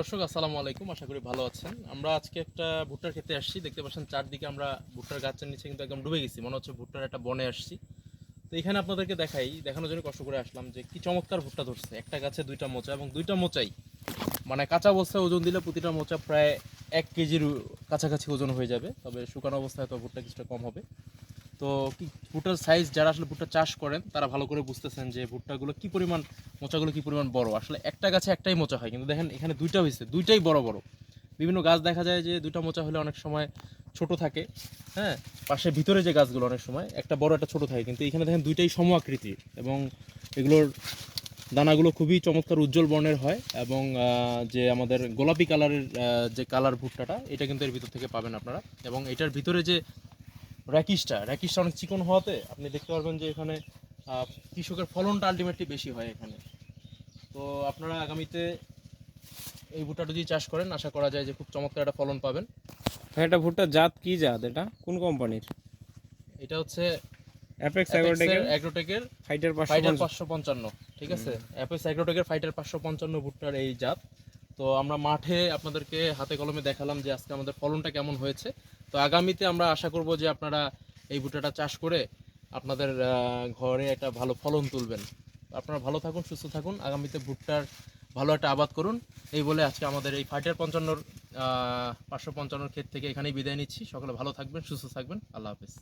দর্শক, আসসালামু আলাইকুম। আশা করি ভালো আছেন। আমরা আজকে একটা ভুট্টার খেতে আসছি। দেখতে পাচ্ছেন চারদিকে আমরা ভুট্টার গাছের নিচে কিন্তু একদম ডুবে গেছি। মনে হচ্ছে ভুট্টার একটা বনে আসছি। তো এখানে আপনাদেরকে দেখাই, দেখানোর জন্য কষ্ট করে আসলাম যে কি চমৎকার ভুট্টা ধরছে। একটা গাছে দুইটা মোচা এবং দুইটা মোচাই মানে কাঁচা অবস্থায় ওজন দিলে প্রতিটা মোচা প্রায় এক কেজির কাছাকাছি ওজন হয়ে যাবে। তবে শুকানো অবস্থায় তো ভুট্টা কিছুটা কম হবে। তো ভুট্টার সাইজ যারা আসলে ভুট্টা চাষ করেন, তারা ভালো করে বুঝতেছেন যে ভুট্টাগুলো কি পরিমাণ, মোচাগুলো কি পরিমাণ বড়। আসলে একটা গাছে একটাই মোচা হয়, কিন্তু দেখেন এখানে দুইটা হয়েছে, দুইটাই বড় বড়। বিভিন্ন গাছ দেখা যায় যে দুইটা মোচা হলে অনেক সময় ছোট থাকে হ্যাঁ? পাশে ভিতরে যে গাছগুলো অনেক সময়, একটা বড়, একটা ছোট থাকে, কিন্তু এখানে দেখেন দুইটাই সম আকৃতি এবং এগুলোর দানাগুলো খুবই চমৎকার উজ্জ্বল বর্ণের হয় এবং যে আমাদের গোলাপি কালারের যে কালার ভুট্টাটা, এটা কিন্তু এর ভিতর থেকে পাবেন আপনারা। এবং এটার ভিতরে যে র্যাকিসটা র্যাকিসটা অনেক চিকন হওয়াতে আপনি দেখতে পারবেন যে এখানে কৃষকের ফলনটা আলটিমেটলি বেশি হয় এখানে। তো আপনারা আগামীতে এই ভুট্টাটা যদি চাষ করেন আশা করা যায় যে খুব চমৎকার একটা ফলন পাবেন। হ্যাঁ এটা ভুট্টার জাত কি জাত এটা? কোন কোম্পানির? এটা হচ্ছে অ্যাপেক্স অ্যাগ্রোটেকের অ্যাগ্রোটেকের ফাইটার পাঁচশো ফাইটার পঞ্চাশ। পাঁচশো পঞ্চান্ন ঠিক আছে? অ্যাপেস অ্যাগ্রোটেকের ফাইটার পাঁচশো পঞ্চান্ন ভুট্টার এই জাত। তো আমরা মাঠে আপনাদেরকে হাতে কলমে দেখালাম যে আজকে আমাদের ফলনটা কেমন হয়েছে। তো আগামীতে আমরা আশা করব যে আপনারা এই ভুট্টাটা চাষ করে আপনাদের ঘরে একটা ভালো ফলন তুলবেন। আপনারা ভালো থাকুন, সুস্থ থাকুন। আগামীতে ভুট্টার ভালো একটা আবাদ করুন। এই বলে আজকে আমাদের এই ফাইটার পঞ্চান্নর পাঁচশো পঞ্চান্নর ক্ষেত থেকে এখানেই বিদায় নিচ্ছি। সকলে ভালো থাকবেন, সুস্থ থাকবেন। আল্লাহ হাফিজ।